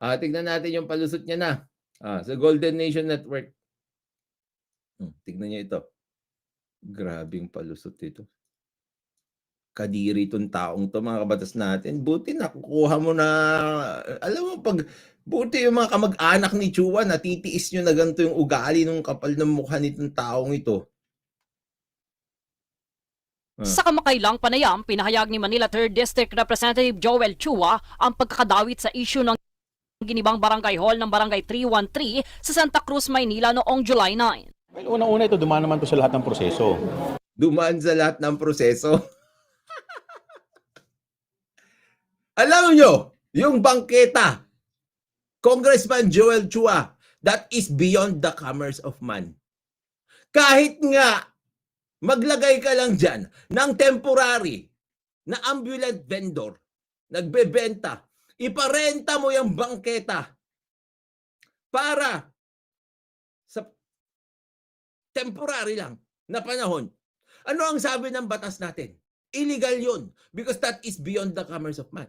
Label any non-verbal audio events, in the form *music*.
Ah, tignan natin yung palusot niya na. Ah, sa Golden Nation Network. Hmm, tignan niyo ito. Grabeng palusot ito. Kadiri itong taong to mga kabatas natin. Buti nakukuha mo na, alam mo pag, buti yung mga kamag-anak ni Chua, natitiis nyo na ganito yung ugali ng kapal ng mukha nitong taong ito. Ah. Sa kamakailang panayam, pinahayag ni Manila 3rd District Representative Joel Chua ang pagkakadawit sa isyu ng ginibang barangay hall ng barangay 313 sa Santa Cruz, Maynila noong July 9. Well, unang-una ito, dumaan naman to sa lahat ng proseso. dumaan sa lahat ng proseso. *laughs* Alam nyo, yung bangketa, Congressman Joel Chua, that is beyond the commerce of man. Kahit nga, maglagay ka lang dyan ng temporary na ambulant vendor, nagbebenta, iparenta mo yung bangketa para sa temporary lang na panahon. Ano ang sabi ng batas natin? Illegal yun because that is beyond the commerce of man.